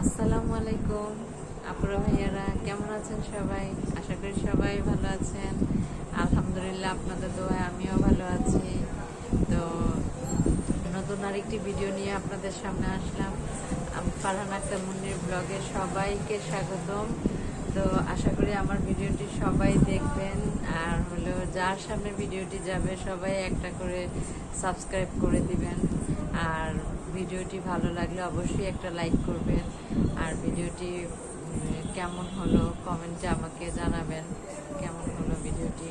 আসসালামু আলাইকুম, আপুরা ভাইয়ারা, কেমন আছেন সবাই? আশা করি সবাই ভালো আছেন। আলহামদুলিল্লাহ আপনাদের দোয়ায় আমিও ভালো আছি। তো নতুন আরেকটি ভিডিও নিয়ে আপনাদের সামনে আসলাম। ফারহান আক্তার মুন্নির ব্লগে সবাইকে স্বাগতম। তো আশা করি আমার ভিডিওটি সবাই দেখবেন। আর হলো যার সামনে ভিডিওটি যাবে, সবাই একটা করে সাবস্ক্রাইব করে দিবেন। আর ভিডিওটি ভালো লাগলে অবশ্যই একটা লাইক করবেন। আর ভিডিওটি কেমন হলো কমেন্টে আমাকে জানাবেন কেমন হলো ভিডিওটি।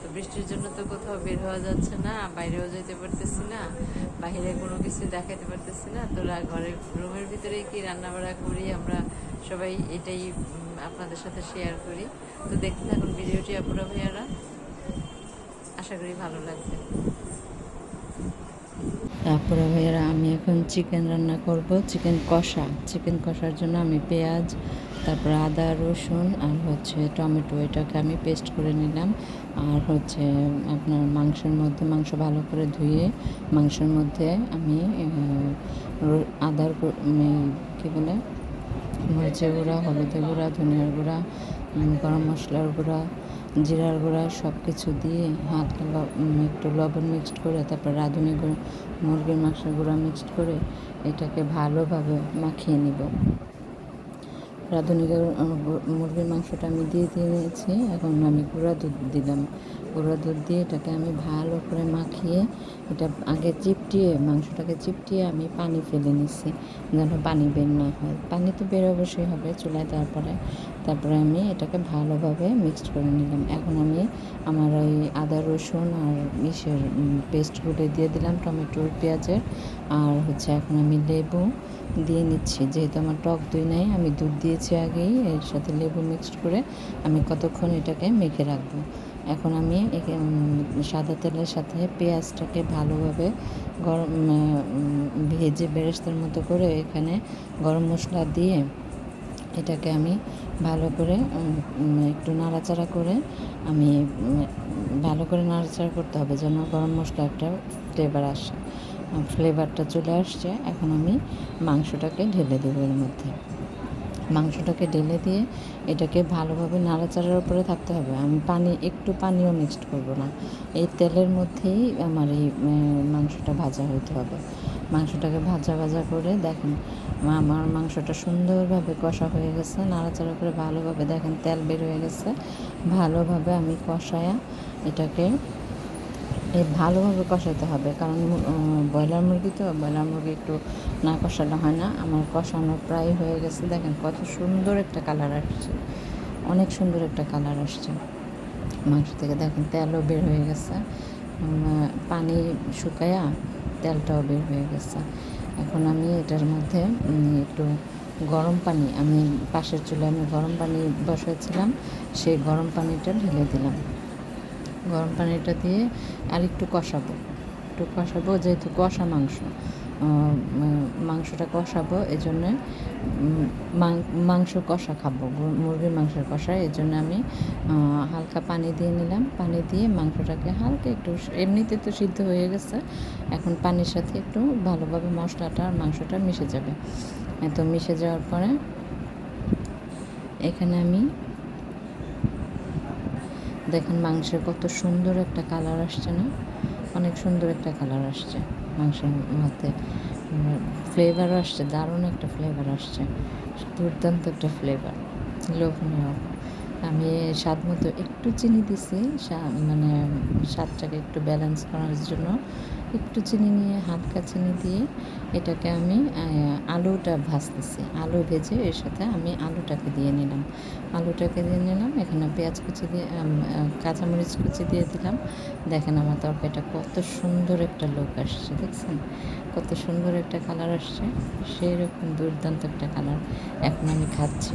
তো বৃষ্টির জন্য তো কোথাও বের হওয়া যাচ্ছে না, বাইরেও যেতে পারতেছি না বাইরে কোনো কিছু দেখাতে পারতেছি না। তো ঘরের রুমের ভিতরেই কি রান্না বাড়া করি, আমরা সবাই এটাই আপনাদের সাথে শেয়ার করি। তো দেখতে থাকুন ভিডিওটি, আপুরা ভাইয়ারা। আশা করি ভালো লাগবে। তারপরে ভাইয়ারা, আমি এখন চিকেন রান্না করব। চিকেন কষা। চিকেন কষার জন্য আমি পেঁয়াজ, তারপরে আদা, রসুন আর হচ্ছে টমেটো। এটাকে আমি পেস্ট করে নিলাম। আর হচ্ছে আপনার মাংসের মধ্যে, মাংস ভালো করে ধুয়ে মাংসের মধ্যে আমি আদার কী বলে, মরিচের গুঁড়া, হলুদের গুঁড়া, ধনিয়ার গুঁড়া গরম মশলার গুঁড়া জিরার গুঁড়া সব কিছু দিয়ে হালকা একটু লবণ মিক্সড করে, তারপর রাঁধুনি গুঁড়ো, মুরগির মাংসের গুঁড়া মিক্সড করে এটাকে ভালোভাবে মাখিয়ে নিব। রাঁধুনি মুরগির মাংসটা আমি দিয়ে দিয়েছি, এখন আমি গুঁড়া দুধ দিলাম। গুঁড়া দুধ দিয়ে এটাকে আমি ভালো করে মাখিয়ে এটা আগে চিপটিয়ে, মাংসটাকে চিপটিয়ে আমি পানি ফেলে নিচ্ছি যেন পানি বের না হয়। পানি তো বের অবশ্যই হবে চুলায় তারপরে তারপরে আমি এটাকে ভালোভাবে মিক্সড করে নিলাম। এখন আমি আমার ওই আদা, রসুন আর ইসের পেস্টগুলো দিয়ে দিলাম, টমেটো, পেঁয়াজের। আর হচ্ছে এখন আমি লেবু দিয়ে নিচ্ছি। যেহেতু আমার টক দই নাই, আমি দুধ দিয়েছি আগেই, এর সাথে লেবু মিক্সড করে আমি কতক্ষণ এটাকে মেখে রাখব? এখন আমি সাদা তেলের সাথে পেঁয়াজটাকে ভালোভাবে গরম ভেজে বেরেস্তার মতো করে এখানে গরম মশলা দিয়ে এটাকে আমি ভালো করে একটু নাড়াচাড়া করে আমি ভালো করে নাড়াচাড়া করতে হবে যেন গরম মশলা একটা ফ্লেভার আসে। ফ্লেভারটা চলে আসছে। এখন আমি মাংসটাকে ঢেলে দেবো এর মধ্যে। মাংসটাকে ঢেলে দিয়ে এটাকে ভালোভাবে নাড়াচাড়ার উপরে থাকতে হবে। আমি পানি, একটু পানিও মিক্সড করব না। এই তেলের মধ্যেই আমার এই মাংসটা ভাজা হতে হবে। মাংসটাকে ভাজা ভাজা করে দেখেন আমার মাংসটা সুন্দরভাবে কষা হয়ে গেছে। নাড়াচাড়া করে ভালোভাবে দেখেন তেল বের হয়ে গেছে। ভালোভাবে আমি কষায়া এটাকে এই ভালোভাবে কষাতে হবে। কারণ ব্রয়লার মুরগি তো, ব্রয়লার মুরগি একটু না কষানো হয় না। আমার কষানো প্রায় হয়ে গেছে। দেখেন কত সুন্দর একটা কালার আসছে। অনেক সুন্দর একটা কালার আসছে। মাংস থেকে দেখেন তেলও বের হয়ে গেছে। পানি শুকায়া তেলটাও বের হয়ে গেছে। এখন আমি এটার মধ্যে একটু গরম পানি, আমি পাশের চুলে আমি গরম পানি বসাইছিলাম। সেই গরম পানিটা ঢেলে দিলাম। গরম পানিটা দিয়ে আর একটু কষাবো। একটু কষাবো, যেহেতু কষা মাংস। মাংসটা কষাবো এই জন্যে মাংস কষা খাব। মুরগির মাংসের কষা এই জন্য আমি হালকা পানি দিয়ে নিলাম। পানি দিয়ে মাংসটাকে হালকা একটু এমনিতে তো সিদ্ধ হয়ে গেছে। এখন পানির সাথে একটু ভালোভাবে মশলাটা আর মাংসটা মিশে যাবে। তো মিশে যাওয়ার পরে, এখানে আমি দেখেন মাংসের কত সুন্দর একটা কালার আসছে না? অনেক সুন্দর একটা কালার আসছে মাংসের মধ্যে। ফ্লেভার আসছে, দারুণ একটা ফ্লেভার আসছে। দুর্দান্ত একটা ফ্লেভার লোভনীয়। আমি স্বাদ মতো একটু চিনি দিছি মানে স্বাদটাকে একটু ব্যালেন্স করার জন্য। একটু চিনি নিয়ে, হালকা চিনি দিয়ে এটাকে আমি আলুটা ভাজতেছি। আলু ভেজে এর সাথে আমি আলুটাকে দিয়ে নিলাম। আলুটাকে দিয়ে নিলাম, এখানে পেঁয়াজ কুচি দিয়ে কাঁচামরিচ কুচি দিয়ে দিলাম। দেখেন আমার তরকারিটা কত সুন্দর একটা লোক আসছে, দেখছেন? কত সুন্দর একটা কালার আসছে। সেই রকম দুর্দান্ত একটা কালার এখন আমি খাচ্ছি।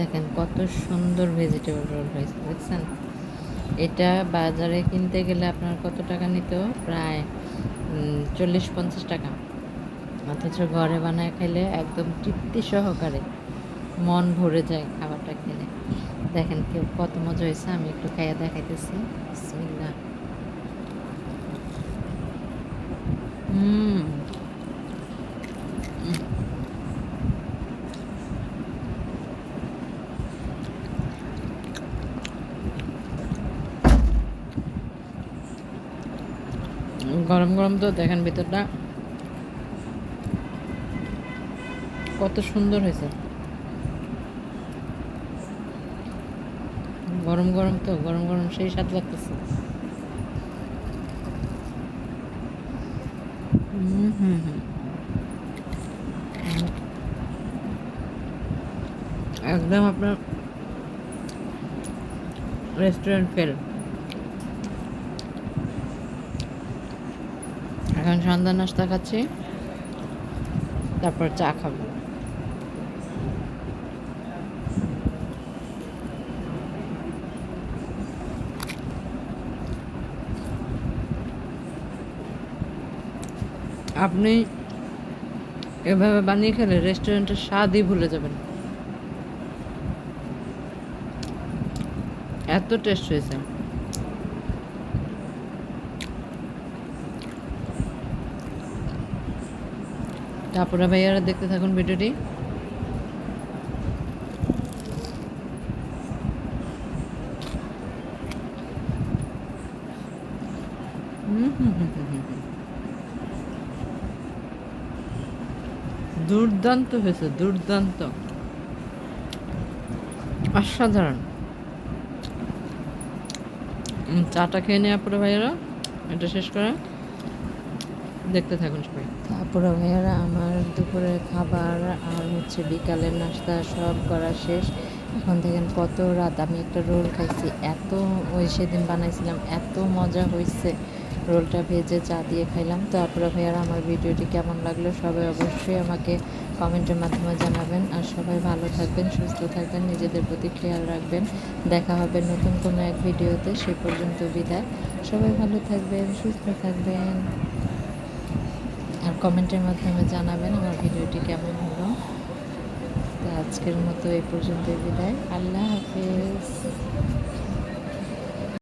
দেখেন, কত সুন্দর ভেজিটেবল রোল হয়েছে, দেখছেন? এটা বাজারে কিনতে গেলে আপনার কত টাকা নিত প্রায় চল্লিশ পঞ্চাশ টাকা। অথচ ঘরে বানায় খেলে একদম তৃপ্তি সহকারে মন ভরে যায় খাবারটা খেলে। দেখেন কেউ কত মজা হয়েছে, আমি একটু খাইয়া দেখাইতেছি। বিসমিল্লাহ। হুম। গরম গরম তো দেখেন ভিতরটা। কত সুন্দর হয়েছে। গরম গরম তো, গরম গরম সেই স্বাদ লাগতেছে। একদম আপনার রেস্টুরেন্ট ফেল এখন সন্ধ্যা নাস্তা খাচ্ছি। তারপর চা খাব। আপনি এভাবে বানিয়ে খেলে রেস্টুরেন্টের স্বাদই ভুলে যাবেন। এত টেস্ট হয়েছে। তারপরে ভাইয়ারা দেখতে থাকুন ভিডিওটি। দুর্দান্ত হয়েছে, দুর্দান্ত। অসাধারণ। চাটা খেয়ে নেওয়ার পরে ভাইয়েরা, এটা শেষ করে। দেখতে থাকুন সবাই। তারপরে ভাইয়ারা, আমার দুপুরের খাবার আর হচ্ছে বিকালের নাস্তা সব করা শেষ। এখন দেখেন কত রাত, আমি একটা রোল খাইছি, এত ওই সেদিন বানাইছিলাম, এত মজা হয়েছে রোলটা ভেজে চা দিয়ে খাইলাম। তারপরে ভাইয়ারা, আমার ভিডিওটি কেমন লাগল সবাই অবশ্যই আমাকে কমেন্টের মাধ্যমে জানাবেন। আর সবাই ভালো থাকবেন, সুস্থ থাকবেন, নিজেদের প্রতি খেয়াল রাখবেন। দেখা হবে নতুন কোনো এক ভিডিওতে, সে পর্যন্ত বিদায়। সবাই ভালো থাকবেন, সুস্থ থাকবেন। আর কমেন্টের মাধ্যমে জানাবেন আমার ভিডিওটি কেমন হলো। তো আজকের মতো এই পর্যন্তই বিদায়। আল্লাহ হাফেজ।